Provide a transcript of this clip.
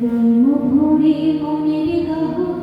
প্রেম ভরে মনের গাহ